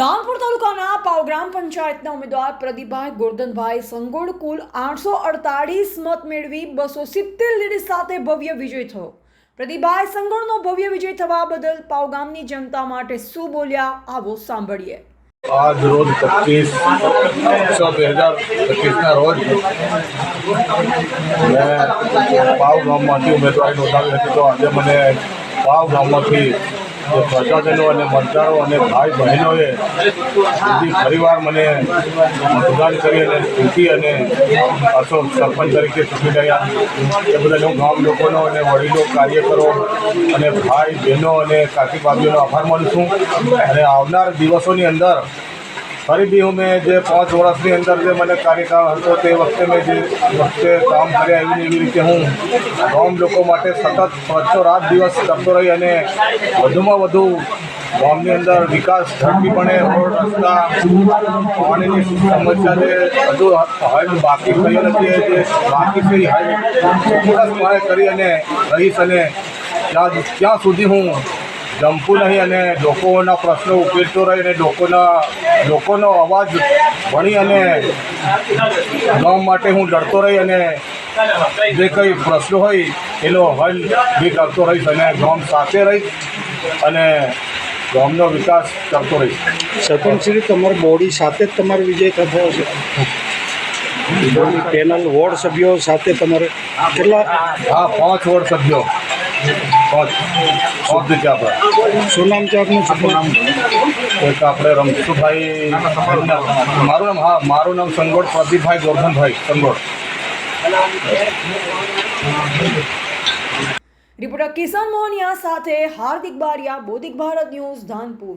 ધાનપુર તાલુકાના પાવ ગ્રામ પંચાયતના ઉમેદવાર પ્રદીપભાઈ ગોરધનભાઈ સંગોડ કુલ આઠસો અડતાળીસ મત મેળવી બસો સિત્તેર લીડ સાથે ભવ્ય વિજય થયો. પ્રદીપભાઈ સંગોડનો ભવ્ય વિજય થવા બદલ પાવ ગામની જનતા માટે શું બોલ્યા, આવો સાંભળીએ. આજ રોજ પચીસ છ બે હજાર પચીસના રોજ પાવ ગામમાંથી ઉમેદવારી નોંધાવી હતી તો આજે મને પાવ ગામમાંથી જે પ્રજાજનો અને મતદારો અને ભાઈ બહેનોએ બીજી ફરીવાર મને મતદાન કરી અને ચૂંટી અને પાછો સરપંચ તરીકે ચૂંટી ગયા. એ બદલ હું ગામ લોકોનો અને વડીલો, કાર્યકરો અને ભાઈ બહેનો અને કાકી ભાભીઓનો આભાર માનું છું. અને આવનાર દિવસોની અંદર ફરી બી હું મેં જે પાંચ વર્ષની અંદર જે મને કાર્યકાળ હતો તે વખતે મેં જે વખતે કામ કર્યા એવી એવી રીતે હું ગામ લોકો માટે સતત પાંચસો રાત દિવસ કરતો રહી અને વધુમાં વધુ ગામની અંદર વિકાસ ઝડપીપણે રોડ, રસ્તા, પાણીની સમસ્યા જે હજુ હલ બાકી થઈ નથી જે બાકી થઈ હલ ચોક્કસપણે કરી અને રહીશ અને ત્યાં સુધી હું જંપું નહીં અને લોકોના પ્રશ્નો ઉકેલતો રહી અને લોકોના લોકોનો અવાજ ભણી અને ગામ માટે હું લડતો રહી અને જે કંઈ પ્રશ્નો હોય એનો હલ બી કરતો રહીશ અને ગામ સાથે રહીશ અને ગામનો વિકાસ કરતો રહીશ. સરપંચ શ્રી તમારી બોડી સાથે જ તમારો વિજય થયો છે. પેનલ વોર્ડ સભ્યો સાથે તમારે કેટલા? હા પાંચ વોર્ડ સભ્યો. પાંચ પાંચ જગ્યા પર શું નામ છે આપનું શું નામ એક આપણે રમશુભાઈ મારું નામ હા મારું નામ સંગોડ પ્રદીપભાઈ ગોરધનભાઈ સંગોડ રિપોર્ટર કિશન મોહનિયા સાથે હાર્દિક બારિયા બોધિક ભારત ન્યૂઝ ધાનપુર